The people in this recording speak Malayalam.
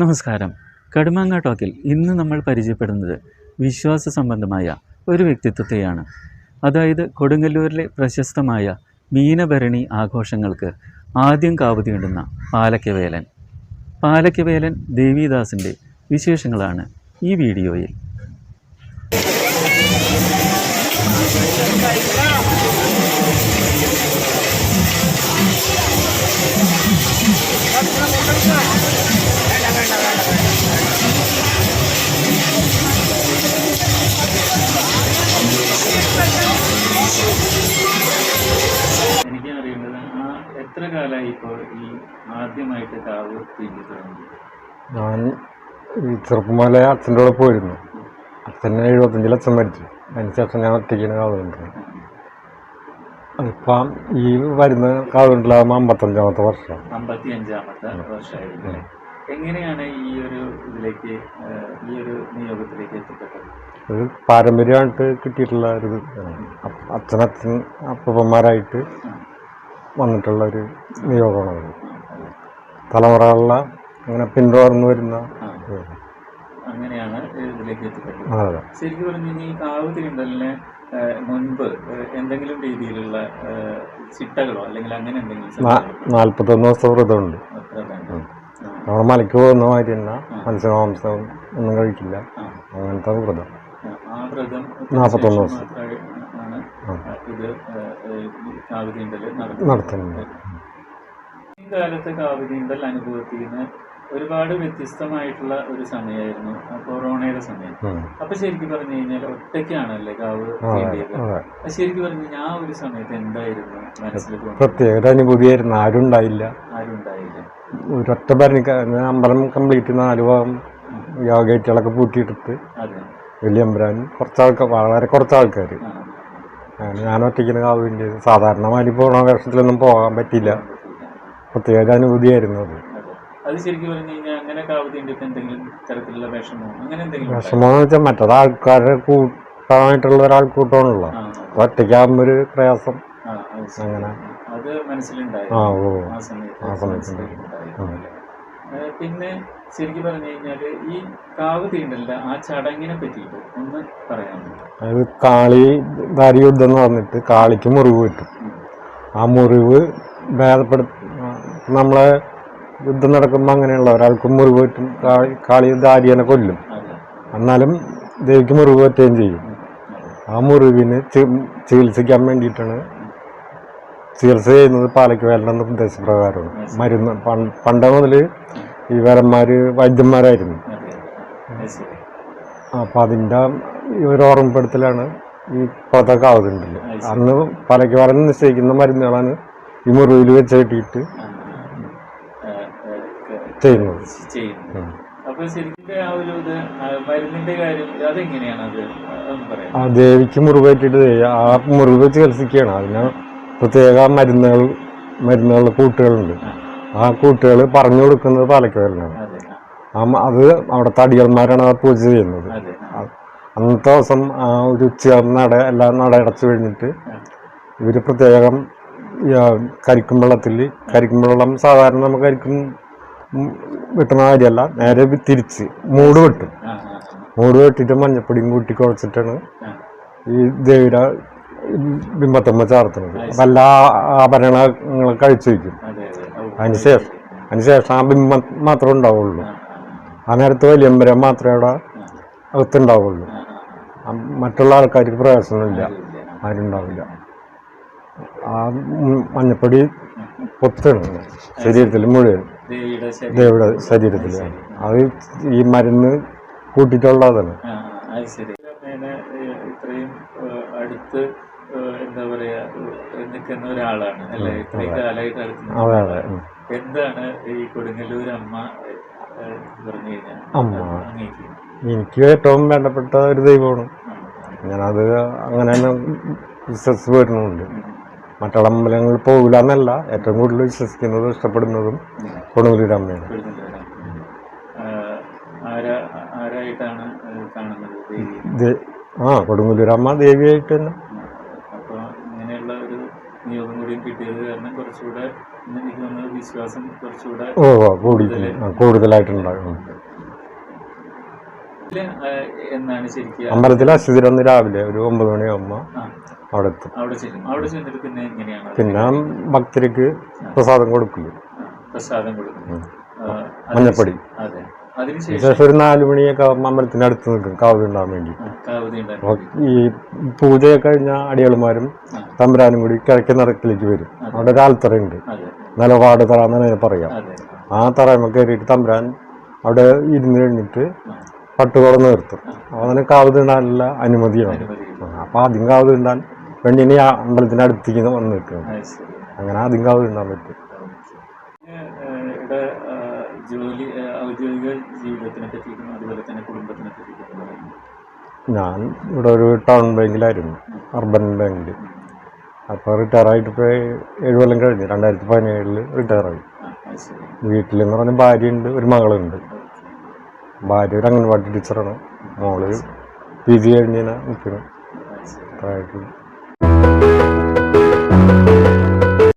നമസ്കാരം. കടുമാങ്ങ ടോക്കിൽ ഇന്ന് നമ്മൾ പരിചയപ്പെടുന്നത് വിശ്വാസ സംബന്ധമായ ഒരു വ്യക്തിത്വത്തെയാണ്. അതായത് കൊടുങ്ങല്ലൂരിലെ പ്രശസ്തമായ മീനഭരണി ആഘോഷങ്ങൾക്ക് ആദ്യം കാവുതിയിടുന്ന പാലക്കവേലൻ. പാലക്കവേലൻ ദേവിദാസിന്റെ വിശേഷങ്ങളാണ് ഈ വീഡിയോയിൽ. എത്ര കാലമായി ഇപ്പോൾ ഈ ആദ്യമായിട്ട് കാവ് തുടങ്ങി? ഞാൻ ഈ ചെറുപ്പമാല അച്ഛന്റെ കൂടെ പോയിരുന്നു. അച്ഛനെ എഴുപത്തഞ്ചിൽ അച്ഛൻ മരിച്ചു. അതിനുശേഷം ഞാൻ ഒറ്റയ്ക്കാണ് കാവുകൊണ്ടിരുന്നത് അതിപ്പം ഈ വരുന്ന കാവുണ്ടാകുമ്പോൾ അമ്പത്തഞ്ചാമത്തെ വർഷം. അമ്പത്തി അഞ്ചാമത്തെ വർഷമായിരുന്നു എങ്ങനെയാണ് ഈ ഒരു ഇതിലേക്ക് ഈ ഒരു നിയോഗത്തിലേക്ക് എത്തിപ്പെട്ടത്? ഇത് പാരമ്പര്യമായിട്ട് കിട്ടിയിട്ടുള്ള ഒരു ഇത്. അച്ഛനച്ഛൻ അപ്പന്മാരായിട്ട് വന്നിട്ടുള്ള ഒരു നിയോഗമാണ്. തലമുറകളിലെ അങ്ങനെ പിന്തുടർന്നു വരുന്ന. അങ്ങനെയാണ് ഇതിലേക്ക് എത്തിപ്പെട്ടത്. ശരിക്കും പറഞ്ഞു ഈ കാവ് തിരുണ്ടലിന് മുൻപ് എന്തെങ്കിലും രീതിയിലുള്ള ചിട്ടകളോ അല്ലെങ്കിൽ അങ്ങനെ എന്തെങ്കിലും നാൽപ്പത്തൊന്ന് ദിവസം വ്രതമുണ്ട്. നമ്മൾ മലയ്ക്ക് പോകുന്ന മാതിരി തന്നെ മത്സ്യമാംസം ഒന്നും കഴിക്കില്ല. അങ്ങനത്തെ വ്രതം. നാൽപ്പത്തൊന്ന് ആ, ഇത് നടത്തുന്നുണ്ട്. ഈ കാലത്ത് കാവ് അനുഭവത്തിന് ഒരുപാട് വ്യത്യസ്തമായിട്ടുള്ള ഒരു സമയമായിരുന്നു. കൊറോണയുടെ സമയം. അപ്പൊ ശരിക്കും പറഞ്ഞു കഴിഞ്ഞാൽ ഒറ്റയ്ക്കാണല്ലേ കാവ് തീണ്ടിയത് ശരിക്കും പറഞ്ഞു കഴിഞ്ഞാൽ ആ ഒരു സമയത്ത് എന്തായിരുന്നു മനസ്സിൽ പ്രത്യേക അനുഭൂതിയായിരുന്നു. ആരും ഉണ്ടായില്ല. ആരും ഉണ്ടായില്ല. ഒരൊറ്റ ഭരണി അമ്പലം കംപ്ലീറ്റ് നാല് ഭാഗം യോഗേറ്റുകളൊക്കെ പൂട്ടിയിട്ടിട്ട് വലിയ അമ്പരാൻ കുറച്ചാൾക്കാർ വളരെ കുറച്ച് ആൾക്കാർ ആ, ഞാൻ ഒറ്റയ്ക്കാണ് കാവ് വേണ്ടിയത് സാധാരണ മാതിരി പോകണ വേഷത്തിലൊന്നും പോകാൻ പറ്റില്ല പ്രത്യേക അനുഭൂതിയായിരുന്നു അത്. അതെ അത് ശരിക്കും പറഞ്ഞു കഴിഞ്ഞാൽ അങ്ങനെ എന്തെങ്കിലും തരത്തിലുള്ള വിഷമോ? അങ്ങനെ എന്തെങ്കിലും ഉണ്ടായോ? വിഷമമെന്ന് വെച്ചാൽ മറ്റത് ആൾക്കാരെ ആ, ഒറ്റയ്ക്കാകുമ്പോൾ ഒരു പ്രയാസം. അങ്ങനെ. അത് മനസ്സിലുണ്ടായി. ആ ഓ. ആ സമയത്ത് പിന്നെ ശരിക്കും പറഞ്ഞു കഴിഞ്ഞാൽ ഈ കാവ് തീണ്ടല്ല ആ ചടങ്ങിനെ പറ്റിയിട്ട് ഒന്ന് പറയാമോ അത് കാളി ദാരിയുദ്ധം എന്ന് പറഞ്ഞിട്ട് കാളിക്ക് മുറിവ് കിട്ടും. ആ മുറിവ് ഭേദപ്പെടു നമ്മളെ യുദ്ധം നടക്കുമ്പോൾ അങ്ങനെയുള്ള ഒരാൾക്ക് മുറിവ് പറ്റും കാളി കാളി ദാരിയനെ കൊല്ലും. എന്നാലും ദേവിക്ക് മുറിവ് പറ്റുകയും ചെയ്യും. ആ മുറിവിന് ചികിത്സിക്കാൻ വേണ്ടിയിട്ടാണ് ചികിത്സ ചെയ്യുന്നത് പാലയ്ക്ക് എന്ന നിർദ്ദേശപ്രകാരമാണ്. മരുന്ന് പണ്ട് മുതൽ ഈ വേലന്മാർ വൈദ്യന്മാരായിരുന്നു. അപ്പം അതിന്റെ ഒരു ഓർമ്മപ്പെടുത്തലാണ് ഈ പുറത്തൊക്കെ ആവുന്നുണ്ടല്ലോ. അന്ന് പാലയ്ക്ക് പറഞ്ഞ് നിശ്ചയിക്കുന്ന മരുന്നുകളാണ് ഈ മുറിവിൽ വെച്ച് കെട്ടിയിട്ട് ചെയ്യുന്നത്. ആ ദേവിക്ക് മുറിവേറ്റിട്ട് ആ മുറിവ് ചികിത്സിക്കുകയാണ്. അതിന് പ്രത്യേക മരുന്നുകൾ മരുന്നുകളുടെ കൂട്ടുകളുണ്ട്. ആ കൂട്ടുകൾ പറഞ്ഞു കൊടുക്കുന്നത് പാലക്ക് അത്. അവിടെ മ- അത് ആ പൂജ ചെയ്യുന്നത്. അന്നത്തെ ദിവസം ആ ഒരു ഉച്ച നട എല്ലാം നട അടച്ചു കഴിഞ്ഞിട്ട് ഇവർ പ്രത്യേകം കരിക്കും വെള്ളത്തിൽ കരിക്കും വെള്ളം സാധാരണ നമുക്ക് കരിക്കും വെട്ടുന്ന കാര്യമല്ല. നേരെ തിരിച്ച് മൂട് വെട്ടും. മൂട് വെട്ടിയിട്ട് മഞ്ഞപ്പൊടിയും കൂട്ടി കുഴച്ചിട്ടാണ് ഈ ദേവിയുടെ ബിംബത്തമ്മ ചേർത്തുന്നത്. അപ്പം എല്ലാ ആഭരണങ്ങളും കഴിച്ചു വയ്ക്കും അതിനുശേഷം അതെ. ഔ. അതിന് ശേഷം അതിന് ശേഷം ആ ബിംബം മാത്രമേ ഉണ്ടാവുള്ളൂ. ആ, നേരത്ത് വലിയമ്പരം മാത്രമേ അവിടെ അകത്തുണ്ടാവുള്ളൂ. മറ്റുള്ള ആൾക്കാർക്ക് പ്രവേശനമില്ല. ആരുണ്ടാവില്ല. ആ മഞ്ഞപ്പൊടി പൊത്തണം. ശരീരത്തിൽ മുഴുവൻ. ദേവിയുടെ ശരീരം. ദേവിയുടെ ശരീരത്തിൽ. അത് ഈ മരുന്ന് കൂട്ടിയിട്ടുള്ളതാണ് ഇത്രയും അടുത്ത് എന്താ പറയാ നിൽക്കുന്ന ഒരാളാണ് അല്ലെ? ഇത്രയും കാലമായിട്ട് അടുത്ത്. എന്താണ് ഈ കൊടുങ്ങല്ലൂർ അമ്മ പറഞ്ഞു കഴിഞ്ഞാൽ എനിക്ക് ഏറ്റവും വേണ്ടപ്പെട്ട ഒരു ദൈവമാണ്. ഞാനത് അങ്ങനെ തന്നെ വിശ്വസിച്ച് വരുന്നുണ്ട് മറ്റുള്ള അമ്പലങ്ങളിൽ പോകില്ല എന്നല്ല ഏറ്റവും കൂടുതൽ വിശ്വസിക്കുന്നതും ഇഷ്ടപ്പെടുന്നതും കൊടുങ്ങല്ലൂർ അമ്മയാണ്. ആ കൊടുങ്ങല്ലൂർ അമ്മ ദേവിയായിട്ട് തന്നെ അപ്പോൾ ഇങ്ങനെയുള്ള ഒരു നിയോഗം കൂടിയും കിട്ടിയത് കാരണം കുറച്ചുകൂടെ എനിക്ക് തോന്നുന്നത് വിശ്വാസം കുറച്ചുകൂടെ ഓ ആ, കൂടുതലായിട്ടുണ്ടാകും. എന്നാണ് ശരിക്കും അമ്പലത്തിൽ അശ്വതിരന്ന് രാവിലെ ഒരു ഒമ്പത് മണിയാകുമ്പോൾ അവിടെ എത്തും. അവിടെ ചെല്ലും. അവിടെ ചെന്നിട്ട് പിന്നെ എങ്ങനെയാണ്? പിന്നെ ഭക്തർക്ക് പ്രസാദം കൊടുക്കില്ല പ്രസാദം കൊടുക്കും. മഞ്ഞപ്പൊടി. അതെ. അതിനുശേഷം ശേഷം ഒരു നാല് മണിയൊക്കെ ആകുമ്പോൾ അമ്പലത്തിന്റെ അടുത്ത് നിൽക്കും കാവ് ഉണ്ടാകാൻ വേണ്ടി. ഈ പൂജയൊക്കെ കഴിഞ്ഞ അടിയാളുമാരും തമ്പുരാനും കൂടി കിഴക്കേ നടക്കിലേക്ക് വരും. അവിടെ ഒരു ആൽത്തറയുണ്ട് അതെ. നിലപാട് തറ എന്നാണ് അതിനെ പറയാം. ആ തറയമ്മ കയറിയിട്ട് തമ്പുരാൻ അവിടെ ഇരുന്ന് കഴിഞ്ഞിട്ട് പട്ടുകോളം നിർത്തും. അങ്ങനെ കാവ് തീണ്ടാനുള്ള അനുമതിയാണ്. അപ്പൊ അപ്പോൾ ആദ്യം കാവ് തീണ്ടാൻ വേണ്ടി ഇനി ആ അമ്പലത്തിന്റെ അടുത്തേക്ക് വന്ന് നിൽക്കുന്നത് അങ്ങനെ ആദ്യം കാവ് തീണ്ടാൻ പറ്റും. ജോലി ഔദ്യോഗിക ജീവിതത്തിനെ പറ്റിയിട്ടും അതുപോലെ തന്നെ കുടുംബത്തിനെ പറ്റിയിട്ടും ഞാൻ ഇവിടെ ഒരു ടൗൺ ബാങ്കിലായിരുന്നു അർബൻ ബാങ്കിൽ അപ്പോൾ റിട്ടയറായിട്ട് ഇപ്പോൾ ഏഴ് കൊല്ലം കഴിഞ്ഞു രണ്ടായിരത്തി പതിനേഴിൽ റിട്ടയറായി വീട്ടിലെന്ന് പറഞ്ഞാൽ ഭാര്യയുണ്ട് ഒരു മകളുണ്ട്. ഭാര്യ ഒരു അംഗൻവാടി ടീച്ചറാണ്. മോൾ പി ജി കഴിഞ്ഞാൽ നിൽക്കുന്നു. പ്രായത്തിൽ